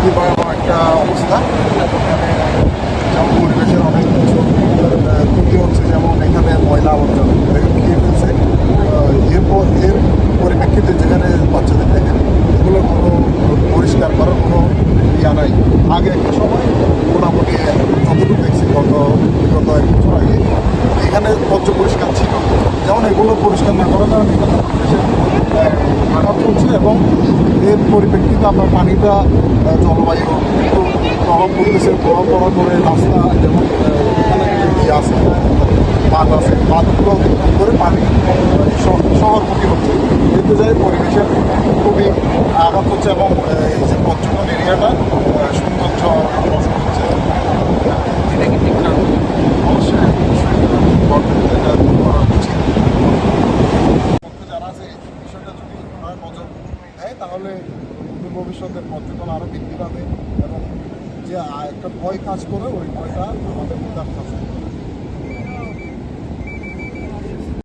খুবই ভয়াবহ একটা অবস্থা। এখানে যেমন পরিবেশের অনেক কিছু ক্ষতি হচ্ছে যেমন এখানে ময়লা আবর্জনা খেয়ে ফেলছে। এরপর এর পরিপ্রেক্ষিতে যেখানে বাচ্চাদের দেখেন এগুলো কোনো পরিষ্কার করার কোনো ইয়া নাই। আগে একটা সময় মোটামুটি যতটুকু দেখছি গত বিগত এক বছর আগে এখানে পর্য পরিষ্কার ছিল। যেমন এগুলো পরিষ্কার না করার কারণে এখানে পরিবেশের, হচ্ছে এবং এর পরিপ্রেক্ষিতে আমরা পানিটা জলবায়ু প্রভাব পড়তেছে প্রভাব পড়ার করে রাস্তা যেমন ইয়ে আছে, বাঁধ আছে, বাঁধগুলো অতিক্রম করে পানি শহর শহরমুখী হচ্ছে। এতে যায় পরিবেশের খুবই আঘাত হচ্ছে এবং এই যে পর্যটন এরিয়াটা তাহলে ভবিষ্যতের পর্যটন আরও বৃদ্ধি পাবে এবং যে একটা ভয় কাজ করে, ওই ভয়টা আমাদের মধ্যে থাকবে।